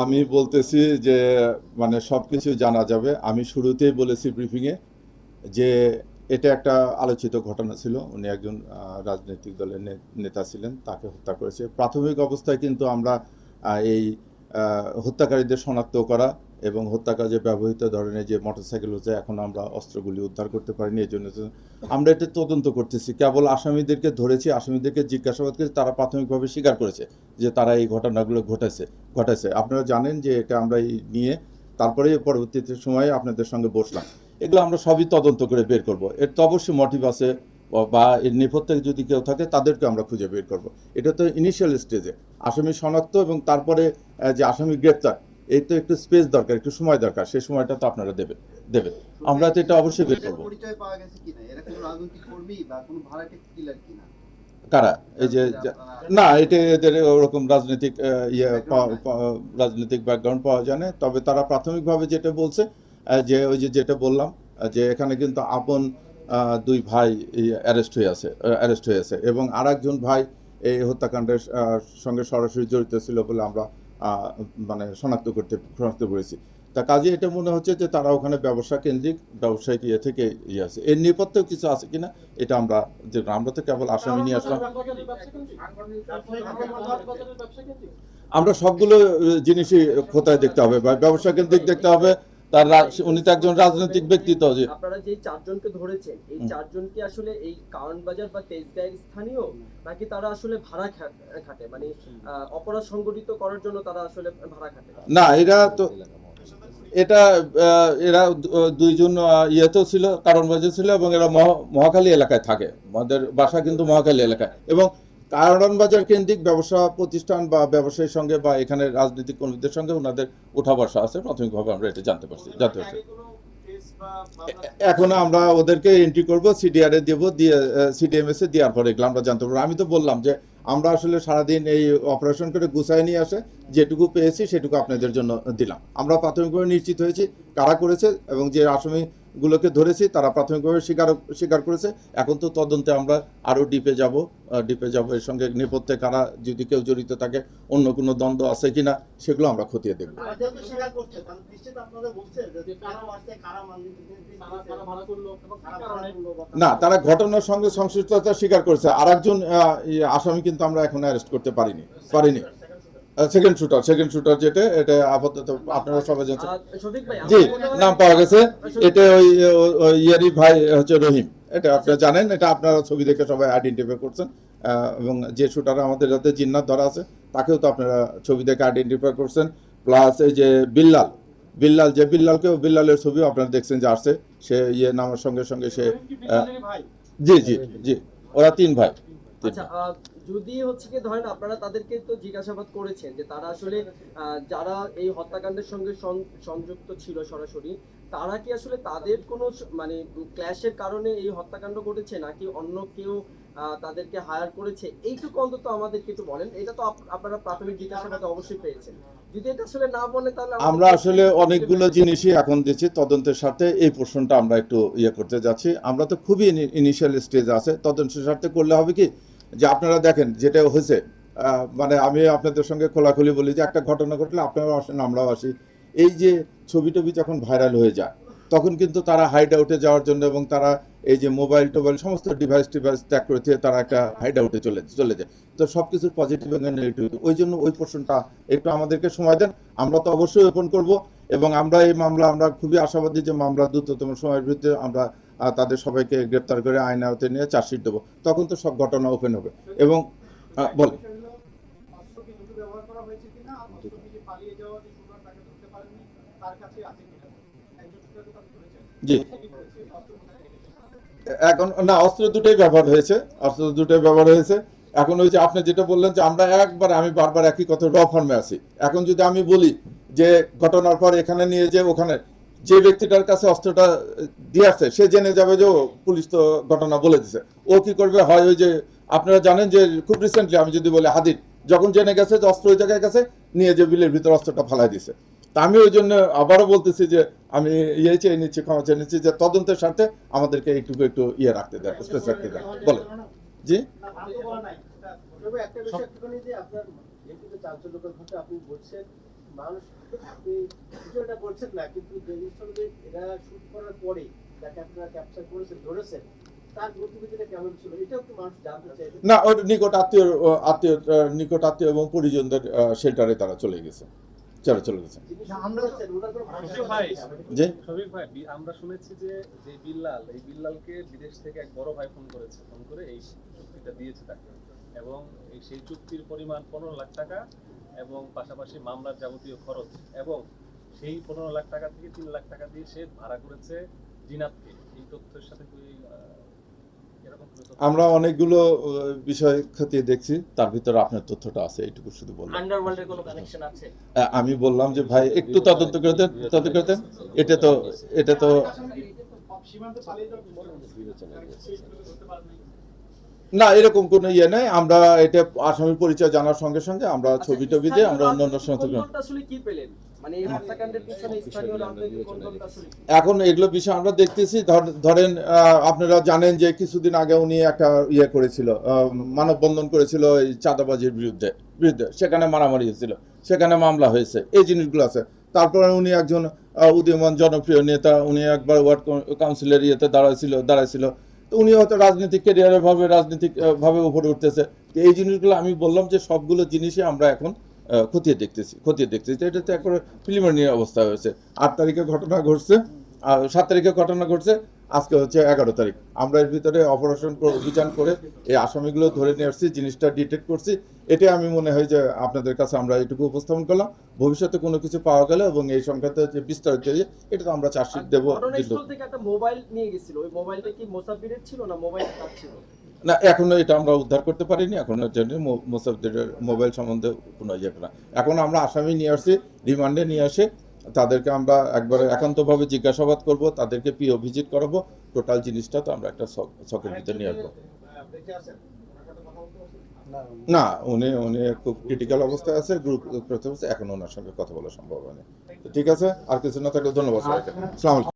আমি বলতেছি যে মানে সবকিছু জানা যাবে। আমি শুরুতেই বলেছি ব্রিফিংয়ে যে, এটা একটা আলোচিত ঘটনা ছিল। উনি একজন রাজনৈতিক দলের নেতা ছিলেন, তাকে হত্যা করেছে। প্রাথমিক অবস্থায় কিন্তু আমরা এই হত্যাকারীদের শনাক্ত করা এবং হত্যা কাজে ব্যবহৃত ধরনের যে মোটরসাইকেল হচ্ছে, এখন আমরা অস্ত্রগুলি উদ্ধার করতে পারিনি, এই জন্য আমরা এটা তদন্ত করতেছি। কেবল আসামিদেরকে ধরেছি, আসামিদেরকে জিজ্ঞাসাবাদ করে তারা প্রাথমিকভাবে স্বীকার করেছে যে তারা এই ঘটনাগুলো ঘটেছে ঘটেছে। আপনারা জানেন যে এটা আমরা এই নিয়ে তারপরে পরবর্তীতে সময়ে আপনাদের সঙ্গে বসলাম। এগুলো আমরা সবই তদন্ত করে বের করব। এর তো অবশ্যই মোটিভ আছে, বা এর নেপথ্যে যদি কেউ থাকে, তাদেরকে আমরা খুঁজে বের করব। এটা তো ইনিশিয়াল স্টেজে আসামি শনাক্ত এবং তারপরে যে আসামি গ্রেপ্তার এই তো একটু স্পেস দরকার একটু সময় দরকার সেই সময়টা তো আপনারা দেবেন দেবেন। আমরা তো এটা অবশ্যই বের করব। কারা? এই যে না এটা এদের ওরকম রাজনৈতিক ইয়ে রাজনৈতিক ব্যাকগ্রাউন্ড পাওয়া যায় না। তবে তারা প্রাথমিকভাবে যেটা বলছে যে ওই যে যেটা বললাম যে এখানে কিন্তু আপন দুই ভাই অ্যারেস্ট হয়ে আছে অ্যারেস্ট হয়ে আছে। এবং আরেকজন ভাই এই হত্যাকাণ্ডের সঙ্গে সরাসরি জড়িত ছিল বলে আমরা মানে শনাক্ত করতে, শনাক্ত করেছি। তা কাজে এটা মনে হচ্ছে যে তারা ওখানে ব্যবসা কেন্দ্রিক, ব্যবসায়িক ইয়ে থেকে ইয়ে আছে। এর নেপথ্যেও কিছু আছে কিনা, এটা আমরা যে আমরা তো কেবল আসামি নিয়ে আসলাম। আমরা সবগুলো জিনিসই খোঁতায় দেখতে হবে? বা ব্যবসা কেন্দ্রিক দেখতে হবে তার উনি তো একজন রাজনৈতিক ব্যক্তিত্ব যে আপনারা যে চারজনকে ধরেছেন এই হুম। চারজনকে আসলে এই কারণ বাজার বা তেজগাঁয়ের স্থানীয় নাকি তারা আসলে ভাড়া খাটে? মানে অপরাধ সংগঠিত করার জন্য তারা আসলে ভাড়া খাটে? না এরা তো এটা এরা দুইজন ইয়েতেও ছিল কারণ বাজার ছিল এবং এরা মহ- মহাখালী এলাকায় থাকে। আমাদের বাসা কিন্তু মহাখালী এলাকায়। এবং কারণ বাজার কেন্দ্রিক ব্যবসা প্রতিষ্ঠান বা ব্যবসায়ীর সঙ্গে বা এখানে রাজনৈতিক কর্মীদের সঙ্গে ওনাদের উঠা বসা আছে। প্রাথমিকভাবে আমরা এটা জানতে পারছি জানতে পারছি। এখন আমরা ওদেরকে এন্ট্রি করব সিডিআর এ দেবো, দিয়ে সিডিএমএস এ দেওয়ার পরে এগুলো আমরা জানতে পারব। আমি তো বললাম যে আমরা আসলে সারাদিন এই অপারেশন করে গুছাই নিয়ে আসে যেটুকু পেয়েছি সেটুকু আপনাদের জন্য দিলাম। আমরা প্রাথমিকভাবে নিশ্চিত হয়েছি কারা করেছে এবং যে আসামিগুলোকে ধরেছি তারা প্রাথমিকভাবে স্বীকার স্বীকার করেছে। এখন তো তদন্তে আমরা আরও ডিপে যাব ডিপে যাব। এর সঙ্গে নেপথ্যে কারা যদি কেউ জড়িত থাকে অন্য কোনো দ্বন্দ্ব আছে কিনা সেগুলো আমরা খতিয়ে দেখব। না তারা ঘটনার সঙ্গে সংশ্লিষ্টতা স্বীকার করেছে। আর একজন আসামি কিন্তু আমরা এখন অ্যারেস্ট করতে পারিনি পারিনি। সেকেন্ড শুটার সেকেন্ড শুটার যেটা এটা আপাতত আপনারা সবাই জানছেন। আর শফিক ভাই জি নাম পাওয়া গেছে। এটা ওই ইয়ারি ভাই হচ্ছে রহিম। এটা আপনারা জানেন এটা আপনারা ছবি দেখে সবাই আইডেন্টিফাই করছেন। এবং যে শুটার আমাদের হাতে জিন্নাত ধরা আছে তাকেও তো আপনারা ছবি দেখে আইডেন্টিফাই করছেন। প্লাস এই যে বিল্লাল বিল্লাল যে বিল্লালকেও বিল্লালের ছবিও আপনারা দেখছেন যে আসছে। সে ইয়ে নামের সঙ্গে সঙ্গে সে জি জি জি। ওরা তিন ভাই। আচ্ছা যদি হচ্ছে কি ধরেন আপনারা তাদেরকে তো জিজ্ঞাসাবাদ করেছেন যে তারা আসলে যারা এই হত্যাকাণ্ডের সঙ্গে সংযুক্ত ছিল সরাসরি, তারা কি আসলে তাদের কোনো মানে ক্ল্যাশের কারণে এই হত্যাকাণ্ড ঘটেছে নাকি অন্য কেউ তাদেরকে হায়ার করেছে? এইটুকু অন্তত আমাদের কিন্তু বলেন। এটা তো আপ- আপনারা প্রাথমিক জিজ্ঞাসাবাদে অবশ্যই পেয়েছেন। যদি এটা আসলে না বলে তাহলে আমরা আসলে অনেকগুলো জিনিসই এখন দিচ্ছি তদন্তের সাথে এই পোর্শনটা আমরা একটু ইয়ে করতে যাচ্ছি। আমরা তো খুবই ইনিশিয়াল স্টেজ আছে। তদন্তের সাথে করলে হবে কি যে আপনারা দেখেন যেটা হয়েছে মানে আমি আপনাদের সঙ্গে খোলাখুলি বলি যে একটা ঘটনা ঘটলে আপনারাও আসেন, আমরাও আসি। এই যে ছবি টবি যখন ভাইরাল হয়ে যায়, তখন কিন্তু তারা হাইড আউটে যাওয়ার জন্য এবং তারা এই যে মোবাইল টোবাইল সমস্ত ডিভাইস টিভাইস ত্যাগ করে দিয়ে তারা একটা হাইড আউটে চলে চলে যায়। তো সব কিছুর পজিটিভ এবং নেগেটিভ ওই জন্য ওই পোর্শনটা একটু আমাদেরকে সময় দেন। আমরা তো অবশ্যই ওপেন করব এবং আমরা এই মামলা, আমরা খুবই আশাবাদী যে মামলা দ্রুততম সময়ের ভিতরে আমরা তাদের সবাইকে গ্রেপ্তার করে আইন আওতে নিয়ে চার্জশিট দেবো। তখন তো সব ঘটনা ওপেন হবে। এবং বল। জি। এখন, না, অস্ত্র দুটোই ব্যবহার হয়েছে। অস্ত্র দুটোই ব্যবহার হয়েছে। এখন ওই যে আপনি যেটা বললেন যে আমরা একবার, আমি বারবার একই কথা র ফর্মে আছি। এখন যদি আমি বলি যে ঘটনার পর এখানে নিয়ে যে ওখানে যে ব্যক্তিটার কাছে অস্ত্রটা দিয়ে আসছে সে জেনে যাবে যে ও পুলিশ তো ঘটনা বলে দিছে। ও কি করবে? হয় ওই যে আপনারা জানেন যে খুব রিসেন্টলি আমি যদি বলি হাদির যখন জেনে গেছে যে অস্ত্র ওই জায়গায় গেছে নিয়ে যে বিলের ভিতর অস্ত্রটা ফালাই দিছে। তা আমি ওই জন্য আবারও বলতেছি যে আমি ইয়ে চেয়ে নিচ্ছি ক্ষমা চেয়ে নিচ্ছি যে তদন্তের স্বার্থে আমাদেরকে একটু একটু ইয়ে রাখতে দেন স্পেস রাখতে দেন। বলে জি? একটা বিষয় আপনি বলছেন মানুষ আপনি ভিডিওটা বলছেন না কিন্তু যে জিনিসটা এরা শুট করার পরে যাকে আপনারা ক্যাপচার করেছেন ধরেছেন তার গতিবিধিটা কেমন ছিল? এটাও একটু মানুষ জানতে চাইবে? না ওর নিকট আত্মীয় আত্মীয় নিকট আত্মীয় এবং পরিজনদের শেল্টারে তারা চলে গেছে। চলে চলে গেছে। যে ভাই আমরা শুনেছি যে যে বিল্লাল এই বিল্লালকে বিদেশ থেকে এক বড় ভাই ফোন করেছে। ফোন করে এই চুক্তিটা দিয়েছে তাকে। এবং এই সেই চুক্তির পরিমাণ পনেরো লাখ টাকা এবং পাশাপাশি মামলার যাবতীয় খরচ এবং সেই পনেরো লাখ টাকা থেকে তিন লাখ টাকা দিয়ে সে ভাড়া করেছে জিনাতকে। এই তথ্যের সাথে আমরা অনেকগুলো বিষয় খতিয়ে দেখছি তার ভিতরে আপনার তথ্যটা আছে এইটুকু শুধু বললাম আন্ডারওয়ার্ল্ডের কোনো কানেকশন আছে? আমি বললাম যে ভাই একটু তদন্ত করে দেন তদন্ত করে দেন। এটা তো এটা তো সীমান্তে পালিয়ে যাওয়ার না এরকম কোনো ইয়ে নাই। আমরা এটা আসামি পরিচয় জানার সঙ্গে সঙ্গে আমরা আচ্ছা, ছবি টবি দিয়ে আমরা অন্য অন্য স্থানীয় সমস্ত আসলে কি পেলেন? মানে এই হত্যাকাণ্ডের পিছনে স্থানীয় রাজনৈতিক কোন্দলটা আসলে কি? এখন এগুলো বিষয় আমরা দেখতেছি। ধর- ধরেন আপনারা জানেন যে কিছুদিন আগে উনি একটা ইয়ে করেছিল আহ, মানববন্ধন করেছিল এই চাঁদাবাজির বিরুদ্ধে বিরুদ্ধে। সেখানে মারামারি হয়েছিল সেখানে মামলা হয়েছে এই জিনিসগুলো আছে। তারপরে উনি একজন উদীয়মান জনপ্রিয় নেতা উনি একবার ওয়ার্ড কাউন্সিলের ইয়েতে দাঁড়াইছিল দাঁড়াইছিল। উনি হয়তো রাজনৈতিক ক্যারিয়ারের ভাবে, রাজনৈতিক ভাবে উপরে উঠতেছে। তো এই জিনিসগুলো আমি বললাম যে সবগুলো জিনিসই আমরা এখন খতিয়ে দেখতেছি খতিয়ে দেখতেছি। এটা তো একবারে প্রিলিমিনারি অবস্থা হয়েছে। আট তারিখে ঘটনা ঘটছে, আর সাত তারিখে ঘটনা ঘটছে। আজকে হচ্ছে এগারো তারিখ। আমরা এর ভিতরে অপারেশন করে অভিযান করে এই আসামিগুলো ধরে নিয়ে আসছি জিনিসটা ডিটেক্ট করছি। এটা আমি মনে হয় যে আপনাদের কাছে আমরা এটুকু উপস্থাপন করলাম। ভবিষ্যতে কোনো কিছু পাওয়া গেলে এবং এই সংক্রান্ত যে বিস্তারিত ইয়ে, এটা তো আমরা চার্জশিট দেবো একটা মোবাইল নিয়ে গেছিল। ওই মোবাইলটা কি মোসাফিরের ছিল না মোবাইল ছিল? না এখনও এটা আমরা উদ্ধার করতে পারিনি। এখনও জন্য মোসাফদের মোবাইল সম্বন্ধে কোনো ইয়ে না এখন আমরা আসামি নিয়ে আসছি রিমান্ডে নিয়ে আসে। তাদেরকে আমরা একবারে একান্তভাবে জিজ্ঞাসাবাদ করব, তাদেরকে পিও ভিজিট করাবো টোটাল জিনিসটা তো আমরা একটা ছকের ভিতরে নিয়ে আসব? না, উনি উনি খুব ক্রিটিক্যাল অবস্থায় আছে গ্রুপ এখন ওনার সঙ্গে কথা বলা সম্ভব হয়নি। ঠিক আছে, আর কিছু না থাকলে ধন্যবাদ সবাইকে।